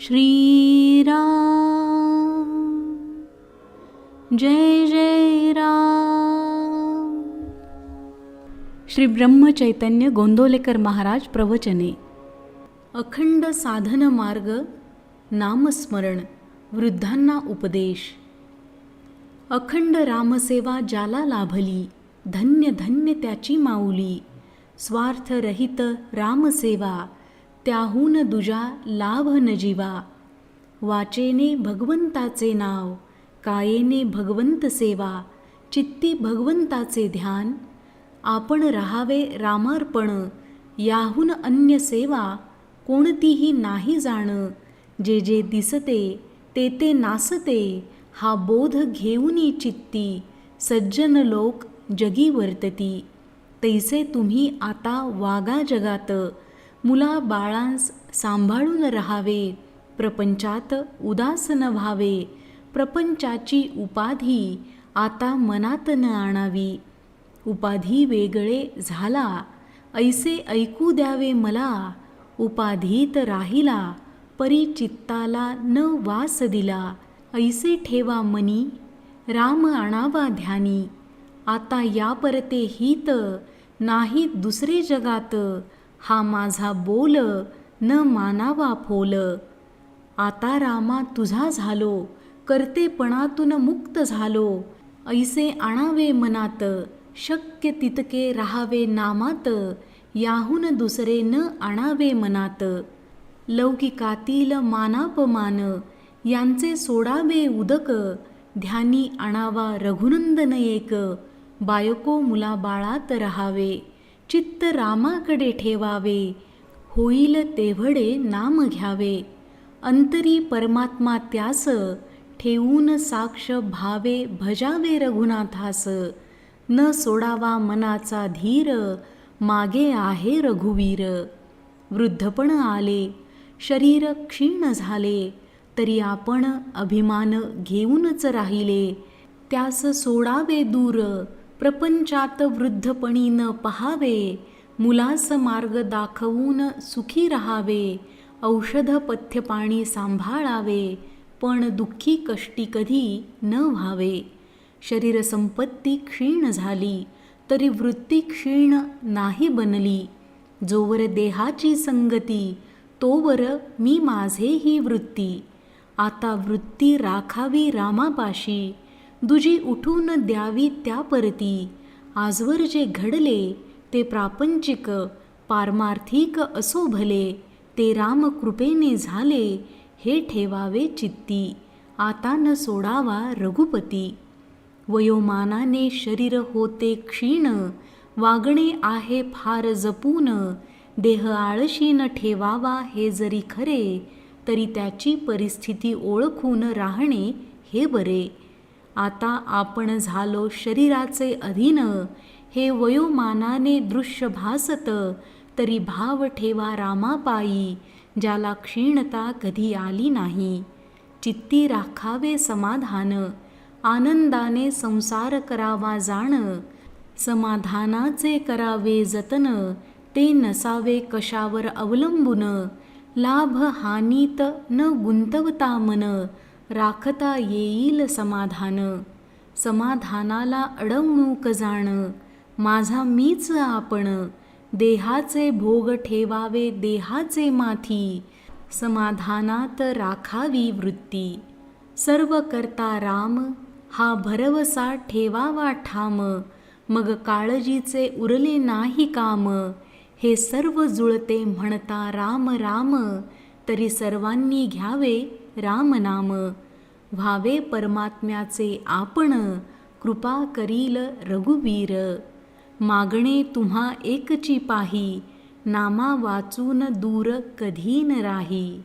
श्रीराम। जय जय राम। श्री ब्रह्मचैतन्य गोंदोलेकर महाराज प्रवचने। अखंड साधन मार्ग नामस्मरण वृद्धांना उपदेश। अखंड रामसेवा ज्याला लाभली धन्य धन्य त्याची माऊली। स्वार्थरहित रामसेवा त्याहून दुजा लाभ न जीवा. वाचेने भगवंताचे नाव कायेने भगवंत सेवा चित्ती भगवंताचे ध्यान आपण राहावे रामार्पण याहून अन्य सेवा कोणतीही नाही जाणं जे जे दिसते ते ते नासते हा बोध घेऊनी चित्ती सज्जन लोक जगी वर्तती. तैसे तुम्ही आता वागा जगात मुला बाळांस सांभाळून राहावे प्रपंचात उदास न व्हावे प्रपंचाची उपाधी आता मनात न आणावी. उपाधी वेगळे झाला ऐसे ऐकू द्यावे मला उपाधीत राहिला परी चित्ताला न वास दिला. ऐसे ठेवा मनी राम आणावा ध्यानी. आता या परते हित नाही दुसरे जगात हा माझा बोल न मानावा फोल. आता रामा तुझा झालो कर्तेपणातून मुक्त झालो. ऐसे आणावे मनात शक्य तितके राहावे नामात. याहून दुसरे न आणावे मनात. लौकिकातील मानापमान यांचे सोडावे उदक. ध्यानी आणावा रघुनंदन एक बायको मुला बाळात राहावे. चित्त रामाकडे ठेवावे. होईल तेवढे नाम घ्यावे. अंतरी परमात्मा त्यास ठेवून साक्ष भावे भजावे रघुनाथास. न सोडावा मनाचा धीर मागे आहे रघुवीर. वृद्धपण आले शरीर क्षीण झाले तरी आपण अभिमान घेऊनच राहिले. त्यास सोडावे दूर प्रपंचात वृद्धपणी न पहावे मुलास मार्ग दाखवून सुखी राहावे औषध पथ्यपाणी सांभाळावे पण दुःखी कष्टी कधी न व्हावे. शरीर संपत्ती क्षीण झाली तरी वृत्ती क्षीण नाही बनली. जोवर देहाची संगती तोवर मी माझे ही वृत्ती. आता वृत्ती राखावी रामापाशी दुजी उठून द्यावी त्या परती. आजवर जे घडले ते प्रापंचिक पारमार्थिक असो भले ते रामकृपेने झाले हे ठेवावे चित्ती. आता न सोडावा रघुपती. वयोमानाने शरीर होते क्षीण वागणे आहे फार जपून देह आळशी न ठेवावा हे जरी खरे तरी त्याची परिस्थिती ओळखून राहणे हे बरे. आता आपण झालो शरीराचे अधीन. हे वयोमानाने दृश्य भासत. तरी भाव ठेवा रामापायी ज्याला क्षीणता कधी आली नाही. चित्ती राखावे समाधान आनंदाने संसार करावा जाण. समाधानाचे करावे जतन ते नसावे कशावर अवलंबून. लाभ हानीत न गुंतवता मन राखता येईल समाधान. समाधानाला अडवणूक जाण माझा मीच आपण. देहाचे भोग ठेवावे देहाचे माथी. समाधानात राखावी वृत्ती. सर्व करता राम हा भरवसा ठेवावा ठाम. मग काळजीचे उरले नाही काम. हे सर्व जुळते म्हणता राम राम. तरी सर्वांनी घ्यावे रामनाम. व्हावे परमात्म्याचे आपण कृपा करील रघुवीर. मागणे तुम्हा एकची पाही नामा वाचून दूर कधी न राही.